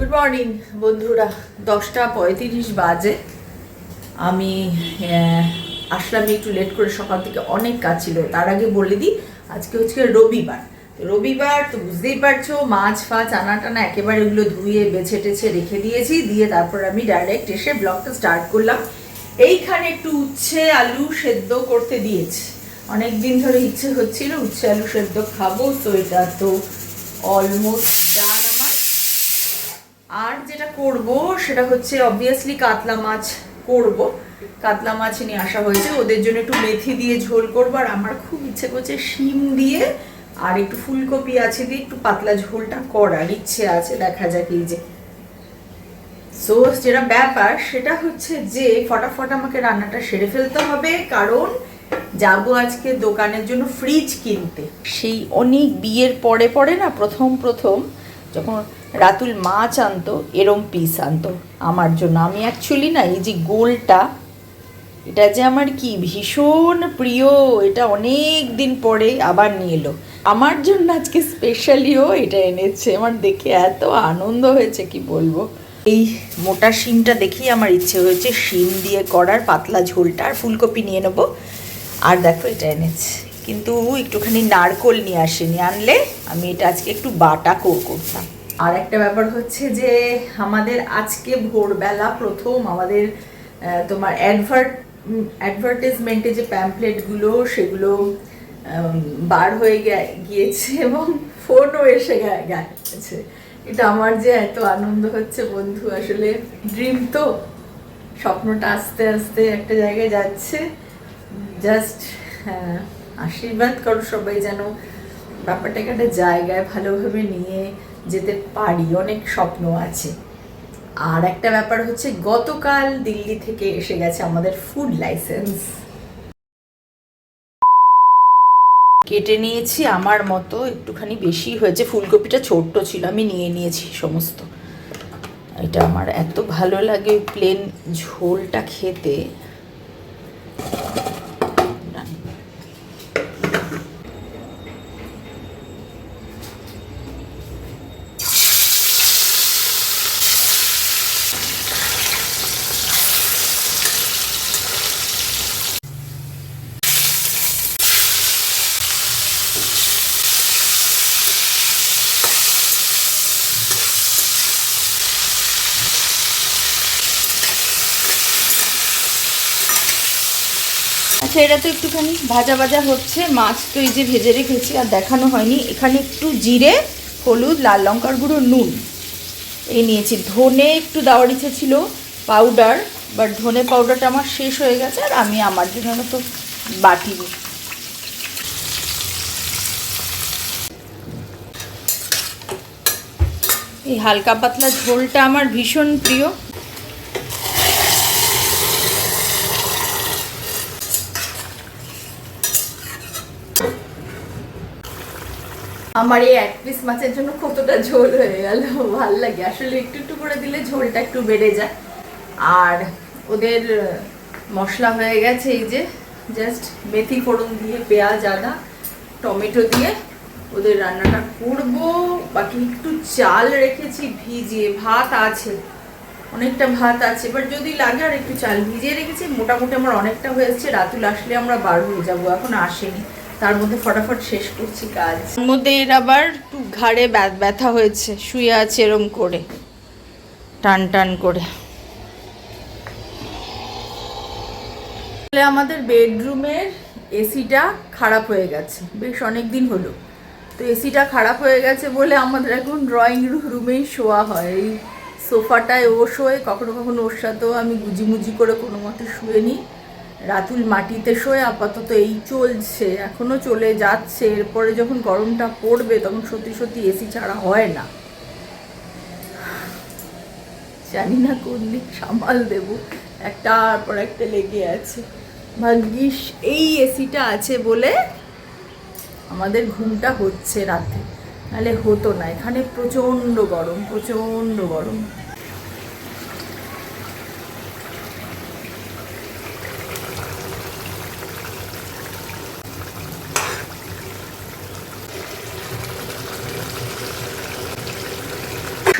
Good morning বন্ধুরা। দশটা পঁয়ত্রিশ বাজে। আমি আসলাম একটু লেট করে, সকাল থেকে অনেক কাজ ছিল। তার আগে বলে দিই, আজকে হচ্ছে রবিবার। রবিবার, তো বুঝতেই পারছ, মাছ ফাছ আনা টানা একেবারে এগুলো ধুয়ে, বেছে টেছে রেখে দিয়েছি। দিয়ে তারপর আমি ডাইরেক্ট এসে ব্লগটা স্টার্ট করলাম। এইখানে একটু উচ্ছে, আলু সেদ্ধ করতে দিয়েছি। অনেক দিন ধরে ইচ্ছে হচ্ছিল উচ্ছে, আলু সেদ্ধ খাব। তো এটা তো অলমোস্ট ডান আর যেটা করব, সেটা হচ্ছে অবভিয়াসলি কাতলা মাছ করব। কাতলা মাছ নিয়ে আসা হয়েছে, ওদের জন্য একটু মেথি দিয়ে ঝোল করব, আর আমার খুব ইচ্ছে করছে শিম দিয়ে, আর একটু ফুলকপি আছে দিয়ে একটু পাতলা ঝোলটা করার ইচ্ছে আছে, দেখা যাক এই যে। সো যেটা ব্যাপার, সেটা হচ্ছে যে ফটাফট আমাকে রান্নাটা সেরে ফেলতে হবে, কারণ যাব আজকে দোকানের জন্য ফ্রিজ কিনতে। সেই অনেক বিয়ের পরে পরে না, প্রথম প্রথম যখন রাতুল মাছ আনতো, এরম পিস আনতো আমার জন্য। আমি অ্যাকচুয়ালি না, এই যে গোলটা, এটা যে আমার কি ভীষণ প্রিয়, এটা অনেক দিন পরে আবার নিয়ে এলো। আমার জন্য আজকে স্পেশালিও এটা এনেছে। আমার দেখে এত আনন্দ হয়েছে, কি বলব। এই মোটা শিমটা দেখেই আমার ইচ্ছে হয়েছে শিম দিয়ে করার পাতলা ঝোলটা আর ফুলকপি নিয়ে নেব। আর দেখো এটা এনেছে। কিন্তু একটুখানি নারকোল নিয়ে আসেনি। আনলে আমি এটা আজকে একটু বাটা কোর করতাম। আর একটা ব্যাপার হচ্ছে যে আমাদের আজকে ভোরবেলা প্রথম আমাদের তোমার অ্যাডভার্ট অ্যাডভার্টাইজমেন্টে যে প্যাম্পলেটগুলো সেগুলো বার হয়ে গিয়েছে এবং ফোনও এসে গেছে এটা আমার যে এত আনন্দ হচ্ছে বন্ধু, আসলে ড্রিম তো স্বপ্নটা আস্তে আস্তে একটা জায়গায় যাচ্ছে। জাস্ট আশীর্বাদ করো সবাই যেন ব্যাপারটাকে একটা জায়গায় ভালোভাবে নিয়ে যেতে পারি, অনেক স্বপ্ন আছে। আর একটা ব্যাপার হচ্ছে, গতকাল দিল্লি থেকে এসে গেছে আমাদের ফুড লাইসেন্স কেটে নিয়েছি, আমার মতো একটুখানি বেশি হয়েছে। ফুলকপিটা ছোট্ট ছিল, আমি নিয়ে নিয়েছি সমস্ত। এটা আমার এত ভালো লাগে প্লেন ঝোলটা খেতে। আচ্ছা এটা তো একটুখানি ভাজা ভাজা হচ্ছে। মাছ তো এই যে ভেজে রেখেছি, আর দেখানো হয়নি। এখানে একটু জিরে, হলুদ, লাল লঙ্কার গুঁড়ো, নুন। এই নিয়েছি। ধনে একটু দেওয়ার ইচ্ছে ছিল পাউডার বাট ধনে পাউডারটা আমার শেষ হয়ে গেছে, আর আমি আমার জন্য তো বাটিনি এই হালকা পাতলা ঝোলটা আমার ভীষণ প্রিয়। আমার এই এক পিস মাছের জন্য কতটা ঝোল হয়ে গেল, ভালো লাগে। আসলে একটু একটু করে দিলে ঝোলটা একটু বেড়ে যায়। আর ওদের মশলা হয়ে গেছে এই যে জাস্ট মেথি ফোড়ন দিয়ে, পেঁয়াজ, আদা, টমেটো দিয়ে ওদের রান্নাটা করব। বাকি একটু চাল রেখেছি, ভিজিয়ে ভাত আছে। অনেকটা ভাত আছে এবার যদি লাগে আর একটু চাল ভিজিয়ে রেখেছি, মোটামুটি আমার অনেকটা হয়েছে রাতুল আসলে আমরা বার হয়ে যাব, এখন আসেনি। তার মধ্যে ফটাফট শেষ করছি কাজ। তার মধ্যে এর আবার একটু ঘাড়ে ব্যা- ব্যথা হয়েছে শুয়ে আছে এরম করে টান টান করে। আমাদের বেডরুমের এসিটা খারাপ হয়ে গেছে বেশ অনেক দিন হলো। তো এসিটা খারাপ হয়ে গেছে বলে আমাদের এখন ড্রয়িং রুমেই শোয়া হয়। এই সোফাটায় ও শোয় কখনো কখনো ওর সাথেও আমি গুজিমুজি করে কোনো মতে শুয়ে নিই। রাতুল মাটিতে শোয় আপাতত এই চলছে এখনও চলে যাচ্ছে। এরপরে যখন গরমটা পড়বে, তখন সত্যি সত্যি এসি ছাড়া হয় না। জানি না কোন দিক সামাল দেব। একটার পর একটা লেগে আছে। ভাগ্যিস এই এসিটা আছে বলে আমাদের ঘুমটা হচ্ছে রাতে। নাহলে হতো না। এখানে প্রচণ্ড গরম প্রচণ্ড গরম।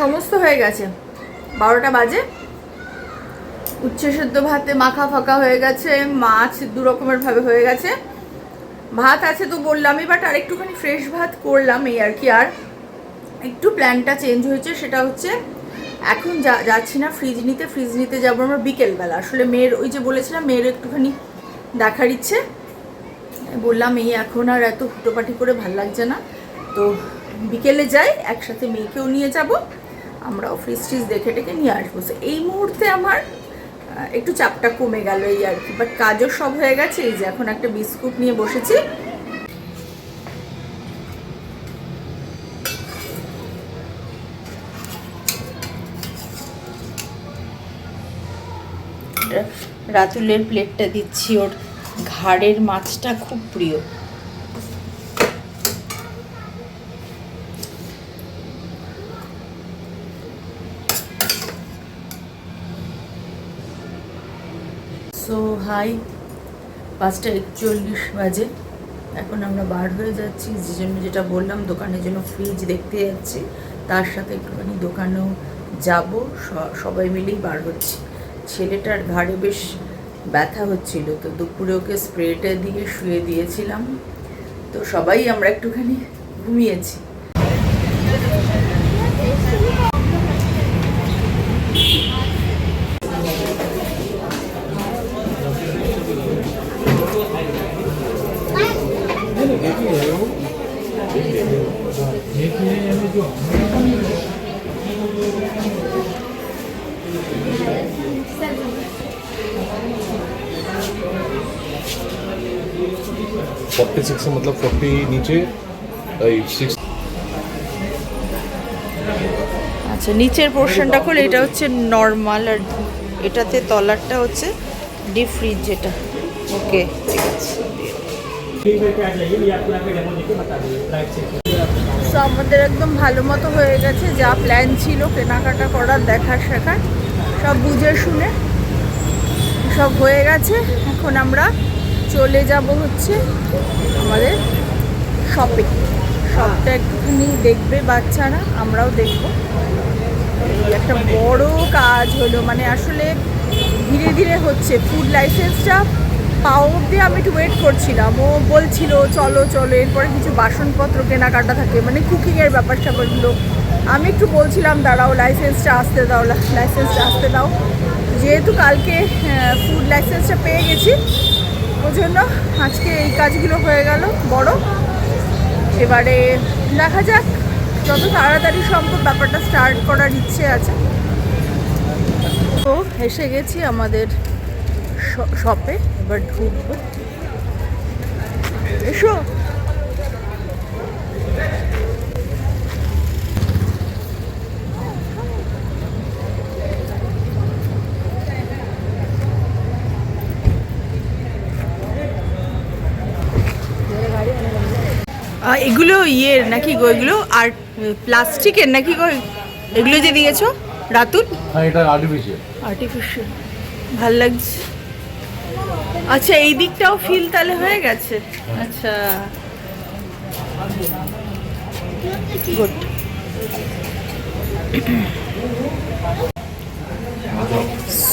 সমস্ত হয়ে গেছে। বারোটা বাজে। উচ্ছে সেদ্ধ ভাতে মাখা ফাঁকা হয়ে গেছে, মাছ দু রকমের ভাবে হয়ে গেছে। ভাত আছে তো বললামই বাট আর একটুখানি ফ্রেশ ভাত করলাম এই আর কি। আর একটু প্ল্যানটা চেঞ্জ হয়েছে, সেটা হচ্ছে এখন যা, যাচ্ছি না ফ্রিজ নিতে ফ্রিজ নিতে যাব আমরা বিকেলবেলা। আসলে মেয়ের, ওই যে বলেছিলাম, মেয়ের একটুখানি দেখার ইচ্ছে। বললাম, এই এখন আর এত হুটোপাটি করে ভালো লাগছে না। তো বিকেলে যাই, একসাথে মেয়েকেও নিয়ে যাব। আমরাও ফ্রিজ ট্রিজ দেখে টেকে নিয়ে আসব। এই মুহূর্তে আমার একটু চাপটা কমে গেল এই আর কি। বাট কাজও সব হয়ে গেছে, এই যে এখন একটা বিস্কুট নিয়ে বসেছি। রাতুলের প্লেটটা দিচ্ছি, ওর ঘাড়ের মাছটা খুব প্রিয়। সো হাই পাঁচটা একচল্লিশ বাজে। এখন আমরা বার হয়ে যাচ্ছি। যে জন্য যেটা বললাম, দোকানের জন্য ফ্রিজ দেখতে যাচ্ছি। তার সাথে একটুখানি দোকানেও যাব। সবাই মিলেই বার হচ্ছি। ছেলেটার ঘাড়ে বেশ ব্যথা হচ্ছিল। তো দুপুরে ওকে স্প্রেটা দিয়ে শুয়ে দিয়েছিলাম। তো সবাই আমরা একটুখানি ঘুমিয়েছি। फोर्टी सिक्स मतलब फोर्टी नीचे सिक्स আচ্ছা নিচের পোর্শনটা খুলে এটা হচ্ছে নর্মাল আর এটাতে তলারটা হচ্ছে ডিপ ফ্রিজ যেটা ওকে আমাদের একদম ভালো মতো হয়ে গেছে, যা প্ল্যান ছিল, কেনাকাটা করার দেখা শেখার, সব বুঝে শুনে সব হয়ে গেছে। এখন আমরা চলে যাব হচ্ছে আমাদের শপে শপটা একটুখানি দেখবে বাচ্চারা, আমরাও দেখব। একটা বড় কাজ হলো মানে আসলে ধীরে ধীরে হচ্ছে ফুড লাইসেন্সটা পাওয়া অব্দি আমি একটু ওয়েট করছিলাম। ও বলছিল, চলো চলো। এরপরে কিছু বাসনপত্র কেনাকাটা থাকে মানে কুকিংয়ের ব্যাপার স্যাপারগুলো। আমি একটু বলছিলাম, দাঁড়াও লাইসেন্সটা আসতে দাও লাইসেন্সটা আসতে দাও। যেহেতু কালকে ফুড লাইসেন্সটা পেয়ে গেছি, ওই জন্য আজকে এই কাজগুলো হয়ে গেল, বড়। এবারে দেখা যাক, যত তাড়াতাড়ি সম্ভব ব্যাপারটা স্টার্ট করার ইচ্ছে আছে। তো এসে গেছি আমাদের শপে এবার ঢুকবো এসো। এগুলো ইয়ের নাকি গো এগুলো আর প্লাস্টিকের নাকি গো এগুলো যে দিয়েছ রাতুল? हाँ এটা আর্টিফিশিয়াল আর্টিফিশিয়াল ভালো লাগছে। আচ্ছা এই দিকটাও ফিল তাহলে হয়ে গেছে? আচ্ছা। গুড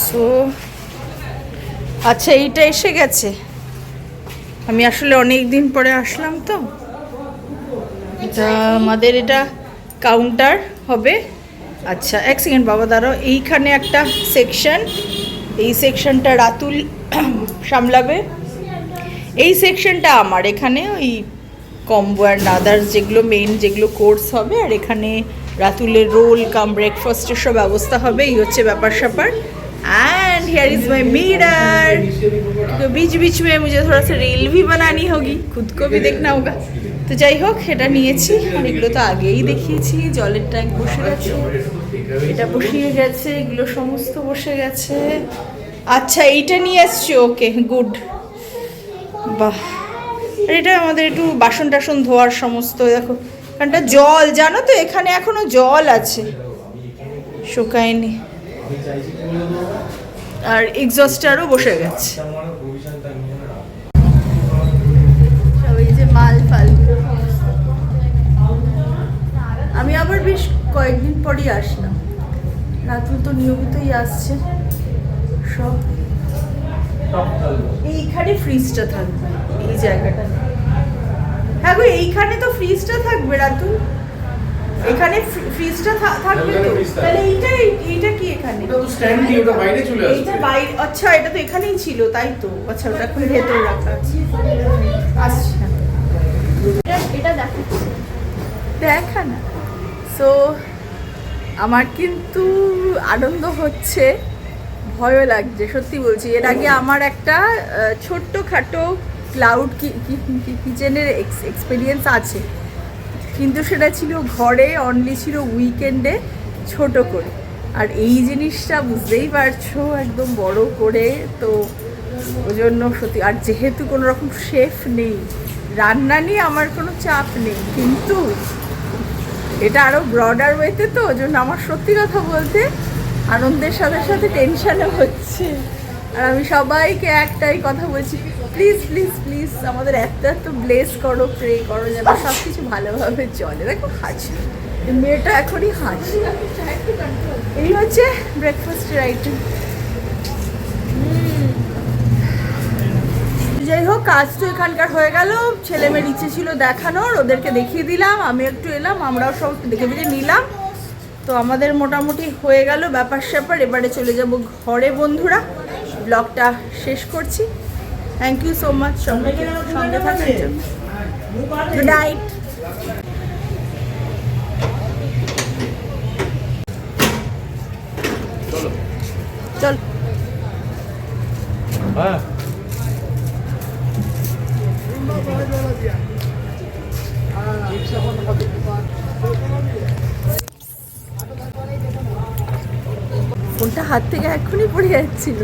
সো আচ্ছা এইটা এসে গেছে। আমি আসলে অনেক দিন পরে আসলাম তো। এটা আমাদের এটা কাউন্টার হবে। আচ্ছা এক সেকেন্ড বাবা দাঁড়াও। এইখানে একটা সেকশন এই সেকশনটা রাতুল সামলাবে এই সেকশনটা আমার এখানে ওই কম্বো অ্যান্ড আদার্স যেগুলো মেইন যেগুলো কোর্স হবে আর এখানে রাতুলের রোল কাম ব্রেকফাস্টের সব ব্যবস্থা হবে এই হচ্ছে ব্যাপার স্যাপার and here is my mirror तो बीच बीच में मुझे थोड़ा सा रील भी बनानी होगी खुद को भी देखना होगा তো যাই হোক, এটা নিয়েছি। আর এগুলো তো আগেই দেখিয়েছি। জলের ট্যাঙ্ক বসে গেছে। এটা বসিয়ে গেছে, এগুলো সমস্ত বসে গেছে। আচ্ছা এইটা নিয়ে এসছি ওকে, গুড। বাহ। আর এটা আমাদের একটু বাসন টাসন ধোয়ার সমস্ত, দেখো, কারণটা জল, জানো তো, এখানে এখনও জল আছে। শুকায়নি। আর এক্সস্টারও বসে গেছে। সব এই যে মাল ফাল আমি আবার বেশ কয়েকদিন পরই আসলাম। রাতুল তো নিয়মিতই আসছে। সব এইখানে ফ্রিজটা থাকবে এই জায়গাটা। হ্যাঁ গো এইখানে তো ফ্রিজটা থাকবে রাতুল। এখানে ফ্রিজটা থাকবে তো? তাহলে এইটা এইটা কি এখানে? ওটা তো স্ট্যান্ড দিয়ে ওটা বাইরে চলে আচ্ছা এটা তো এখানেই ছিল তাই তো। আচ্ছা ওটা এখন ভেতরে রাখা আছে। আচ্ছা এটা দেখাচ্ছে। দেখা না। সো আমার কিন্তু আনন্দ হচ্ছে, ভয়ও লাগছে, সত্যি বলছি। এর আগে আমার একটা ছোট্ট খাটো ক্লাউড কিচেনের এক্সপিরিয়েন্স আছে। কিন্তু সেটা ছিল ঘরে অনলি ছিল উইকেন্ডে ছোট করে। আর এই জিনিসটা বুঝতেই পারছ, একদম বড় করে, তো ওই জন্য সত্যি, আর যেহেতু কোনো রকম শেফ নেই, রান্না নিয়ে আমার কোনো চাপ নেই, কিন্তু এটা আরও ব্রডার ওয়েতে তো জন্য আমার সত্যি কথা বলতে আনন্দের সাথে সাথে টেনশনও হচ্ছে। আর আমি সবাইকে একটাই কথা বলছি প্লিজ প্লিজ প্লিজ আমাদের এত এত ব্লেস করো প্রে করো যেন সব কিছু ভালোভাবে চলে। দেখো হাসি। মেয়েটা এখনই হাসি। এই হচ্ছে ব্রেকফাস্টের আইটেম যাই হোক কাজ তো এখানকার হয়ে গেল। ছেলে মেয়ের ইচ্ছে ছিল দেখানোর, ওদেরকে দেখিয়ে দিলাম, আমি একটু এলাম, আমরাও সব দেখে দেখে নিলাম। তো আমাদের মোটামুটি হয়ে গেল ব্যাপার স্যাপার, এবারে চলে যাব ঘরে বন্ধুরা। ব্লগটা শেষ করছি। থ্যাংক ইউ সো মাচ সঙ্গে সঙ্গে থাকার জন্য। গুড নাইট চল। হ্যাঁ। হাত থেকে এখনই পড়ে যাচ্ছিল।